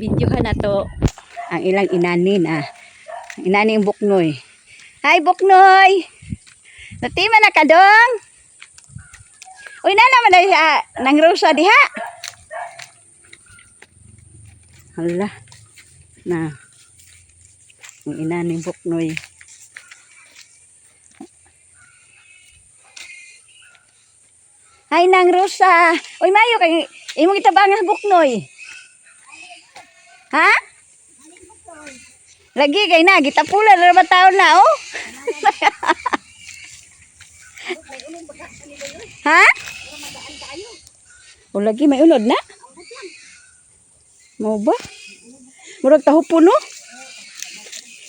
Videohan na to ang ilang inanin ah. Ang inaning buknoy. Hi buknoy! Natima na ka dong? Uy na naman dahil ah, nang rosa diha. Hala. Na. Ang inaning buknoy. Ay nang rosa. Uy mayo kay imong itabangan buknoy. Ha? Lagi kay na gitapulan na ba taon na oh? ha? O lagi may unod na? Mo ba? Murag taho puno?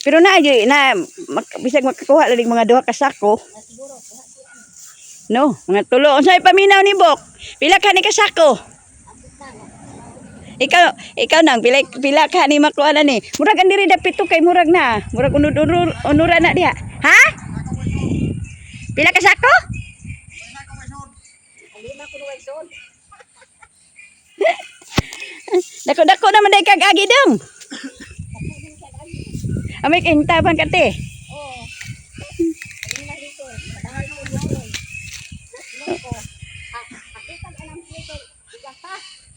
Pero na ay na mak, bisag makakuha lang mga duha ka sako. No, mga tulo. Unsay paminaw ni Bok? Pila ka ni kasako? Ikaw, ikaw nang pila pila ka ni makuha na ni. Murag ang diri dapito kay murag na. Murag unod unod unura na diha. Ha? Pila ka sako? Dako dako naman day kag agi dong. Amay kay taban ka te.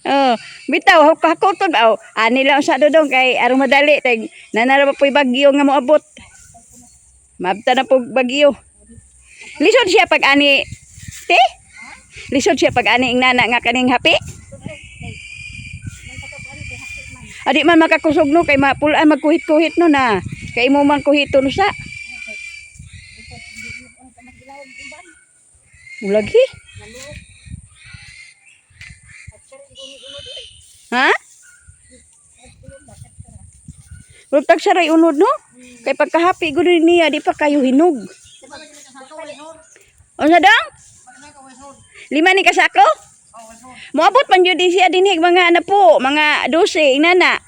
Oh, bitaw to ba? Ani lang sa dodong kay arong madali tag nanara pa po'y bagyo nga moabot. Mabta na po bagyo. Lisod siya pag ani te? Lisod siya pag ani ing nana nga kaning hapi? Adi man makakusog no kay mapulaan magkuhit-kuhit no na. Kay mo man kuhito no sa. Ulagi? Ha? Huwag tag saray unod no? Kay pagkahapi gud niya di pa kayo hinog. Unsa dang? Lima ni kasako? Moabot man jud siya dinhig mga ana po, mga 12 inana.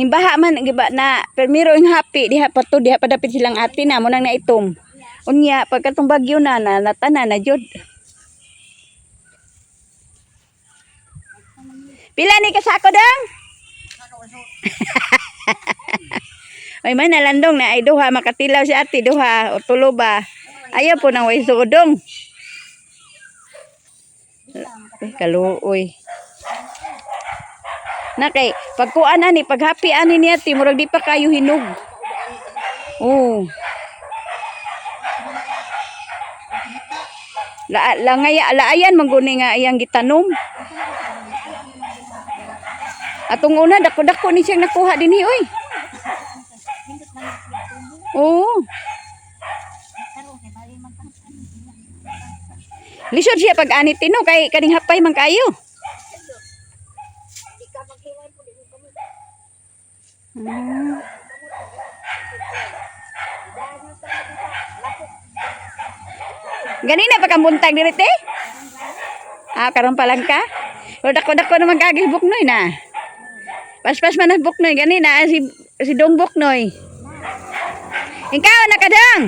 Himbaha man giba na permiro ing happy diha pato diha padapit silang ate na mo nang naitom. Unya pagkatong bagyo na na natana na jud. Pila ni kasako dang? Ay man nalandong na ay duha makatilaw si ate duha o tulo ba. Ayaw po nang way sudong. Ay, kaluoy. Na kay pagkuan ani paghapi ani niya ti murag di pa kayo hinog. Oh. La langaya laayan mangguni nga iyang gitanom. Atong una dako-dako ni siyang nakuha dinhi oy. Oo. Lisod siya pag anit tino kay kaning hapay man kayo. Hmm. Ganina pa kang buntag diri te? Ah, karon pa lang ka? Pero dako-dako naman kagay buknoy na. Pas-pas man ang buknoy ganina si si Dong Buknoy. Ikaw nakadang.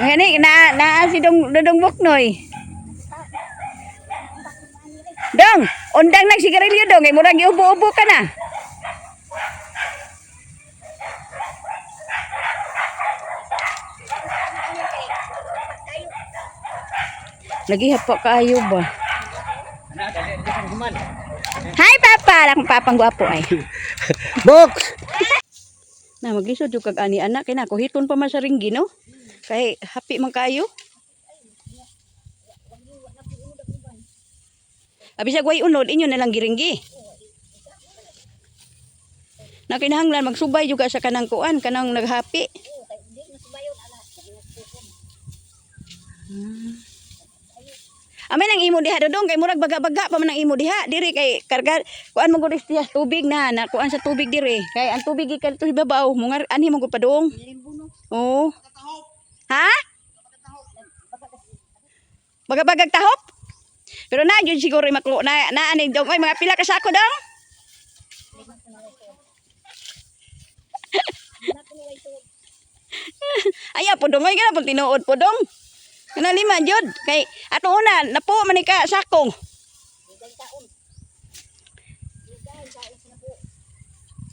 Ngani na na si Dong Dong Buknoy. Dong, undang nang sigarilyo dong, kay murag iubo-ubo ka na. Lagi hapo kayo ba? Hi papa, lang papang gwapo ay. Box! Na maglisod jud kag ani anak kay nako hiton pa man sa ringgi no. Kay happy man kayo. Abi sa way unod inyo na lang giringgi. Na kinahanglan magsubay juga sa kanang kuan, kanang naghapi. Hmm. Amin ang imo diha dodong kay murag baga-baga pa man ang imo diha diri kay karga kuan mo gud siya tubig na na kuan sa tubig diri kay ang tubig gikan to ibabaw mungar anhi mo gud padong. Oo. Ha? Baga-bagag tahop? Pero na jud siguro maklo na na ani dong oy mga pila ka sako dong? Ayaw po dong, ay gana po tinuod po dong. Kana lima jud kay ato una napo man ka sakong.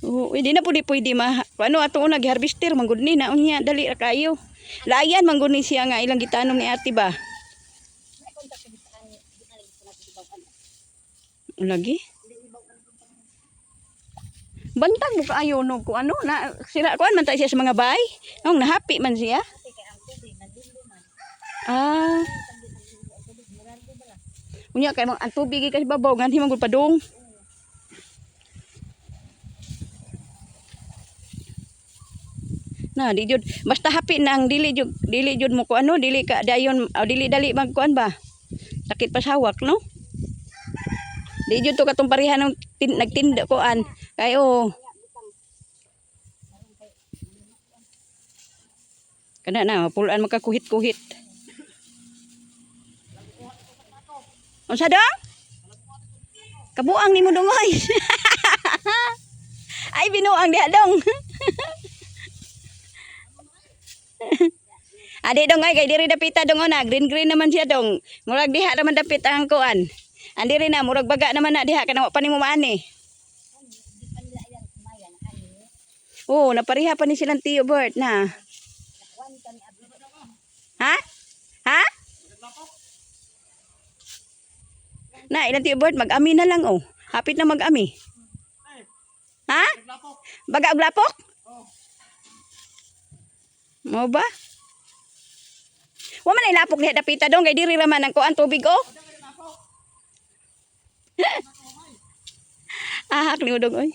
Oo, hindi na di pwede ma. Ano ato una giharvester manggod ni na unya dali ra kayo. Layan manggod ni siya nga ilang gitanong ni ate ba. Lagi? Bantag mo kaayo no kung ano na sila kuan man ta siya sa mga bay. Nung nahapi man siya. Ah. Unya kay mga tubig kasi babaw nganhi man gud padung. Na di jud basta happy nang dili jud dili jud mo ko ano dili ka dayon ah, dili dali mag kuan ba. Sakit pa sa hawak no. Di jud to katong pareha ng tin, nagtinda ko an. Kay oh. Kana na pulaan makakuhit-kuhit. Unsa dong? Kabuang ni mo dongoy. Ay binuang diha dong. Adi dong ay kay diri dapita dong ona, green green naman siya dong. Murag diha naman dapit ang kuan. Andi rin na murag baga naman na diha kana pa nimo maani. Oh, napariha pa ni silang Tio Bert na. Ha? Na, ilang Tio Bert mag-ami na lang oh. Hapit na mag-ami. Ha? Baga og lapok? Mo ba? Wa man ay lapok diha dapita dong kay diri ra man ang kuan tubig oh. ah, ni udong oy.